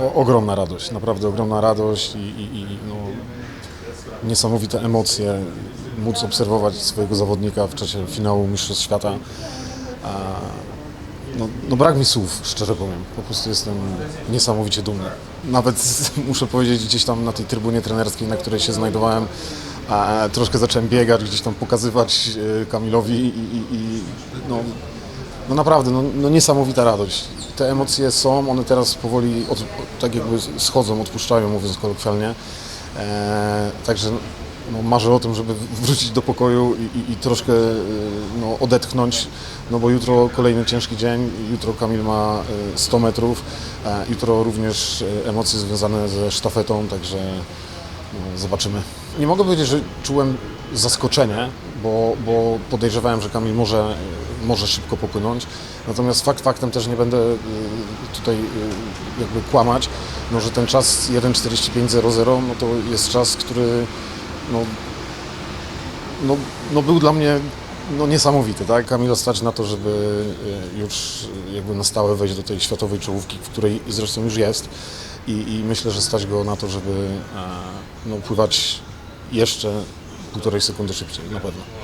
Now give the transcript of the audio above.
no, ogromna radość, naprawdę ogromna radość i, i, i no, niesamowite emocje. Móc obserwować swojego zawodnika w czasie finału Mistrzostw Świata. No, no brak mi słów, szczerze powiem. Po prostu jestem niesamowicie dumny. Nawet muszę powiedzieć, gdzieś tam na tej trybunie trenerskiej, na której się znajdowałem, troszkę zacząłem biegać, gdzieś tam pokazywać e, Kamilowi i, i, i no, no naprawdę, no, no niesamowita radość. Te emocje są, one teraz powoli od, tak jakby schodzą, odpuszczają, mówiąc kolokwialnie. E, także no, marzę o tym, żeby wrócić do pokoju i, i, i troszkę e, no, odetchnąć, no bo jutro kolejny ciężki dzień, jutro Kamil ma e, 100 metrów, e, jutro również e, emocje związane ze sztafetą, także no, zobaczymy. Nie mogę powiedzieć, że czułem zaskoczenie, bo, bo podejrzewałem, że Kamil może, może szybko popłynąć. Natomiast fakt faktem też nie będę y, tutaj y, jakby kłamać, no, że ten czas 1.45.00 no, to jest czas, który no, no, no był dla mnie no, niesamowity. Tak? Kamila stać na to, żeby y, już jakby na stałe wejść do tej światowej czołówki, w której zresztą już jest. I, i myślę, że stać go na to, żeby e, no, pływać jeszcze półtorej sekundy szybciej, na pewno.